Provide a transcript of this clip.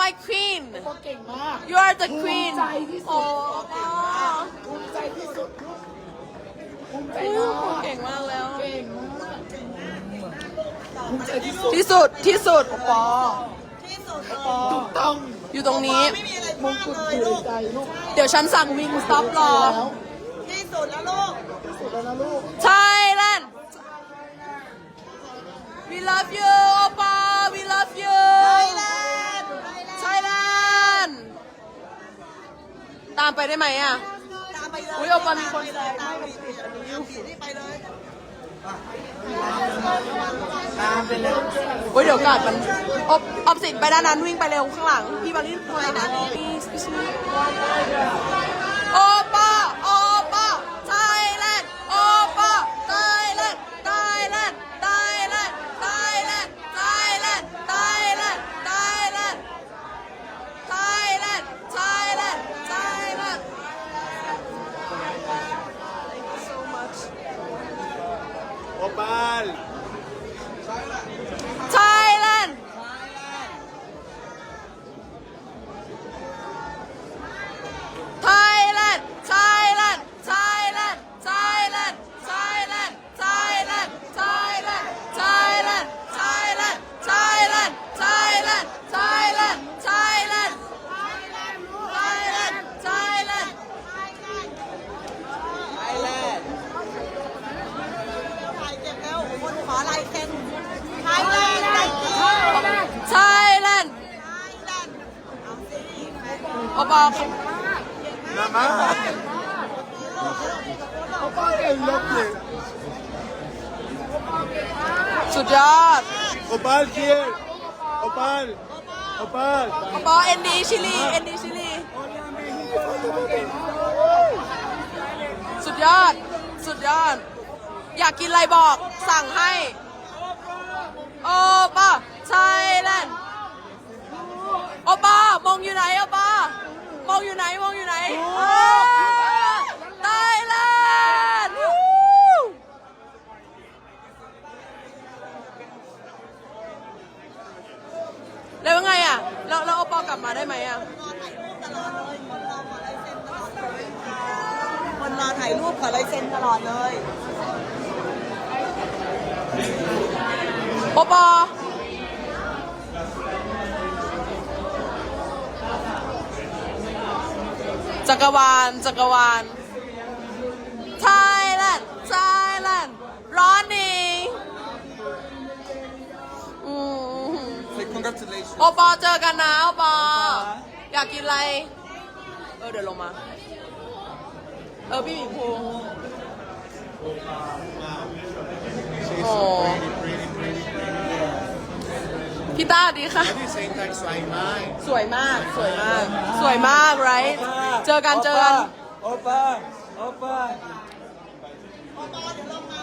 my queen ก็เก่งมาก you are the queen ภูมิใจที่สุดโอ้ภูมิใจที่สุดภูมิใจโอ้มากเก่งมากแล้ว เก่งมากภูมิใจที่สุดที่สุดที่สุดปอที่สุดปอถูกต้องอยู่ตรงนี้ ไม่มีอะไรมมางกกุฎเลยอยู่ลูในกใจลูกเดี๋ยวฉันสั่งวิงสต็อปรอ แล้วที่สุดแล้วลูก ที่สุดแล้วนะลูก Thailand we love you Opa we love you ไทยแลนด์ไทยแลนด์ Thailand ตามไปได้ไหมอะ ตามไปเลยอุ๊ยเอาปลามีคนตามไปเลยตามไปเลยนี่ไปเลยตามไปแล้วโอ้ยเดี๋ยวก่อนมันอบออมสินไปด้านนั้นวิ่งไปเร็วข้างหลัง พี่บอลลี่ไปด้านนี้ mal. โอปอ Naman. เขาก็เก่งลูกเลยสุดยอด Opal here. Opal. Opal. โอปอเอ็นดีชิลีเอ็นดีชิลีสุดยอด สุดยอด อยากกินอะไรบอกสั่งให้ โอป้าไทยแลนด์โอป้ามองอยู่ไหนโอป้า มองอยู่ไหนมองอยู่ไหนไทยแลนด์แล้วยังไงอะแล้วแล้วโอปอกลับมาได้ไหมอะคนรอถ่ายรูปขอลายเซ็นตลอดเลย โอปอ จักรวาลจักรวาลไทยแลนด์ไทยแลนด์ร้อนนี่อืม Say congratulations. โอปอเจอกันนะโอปอ อยากกินอะไร เออเดี๋ยวลงมา เออพี่หมีภูโอ้พี่ต้าดีค่ะ What are you saying? Thanks, Rayman. สวยมาก สวยมาก สวยมาก right เจอกันเจอกัน โอปาโอปาโอปาเดี๋ยวลงมา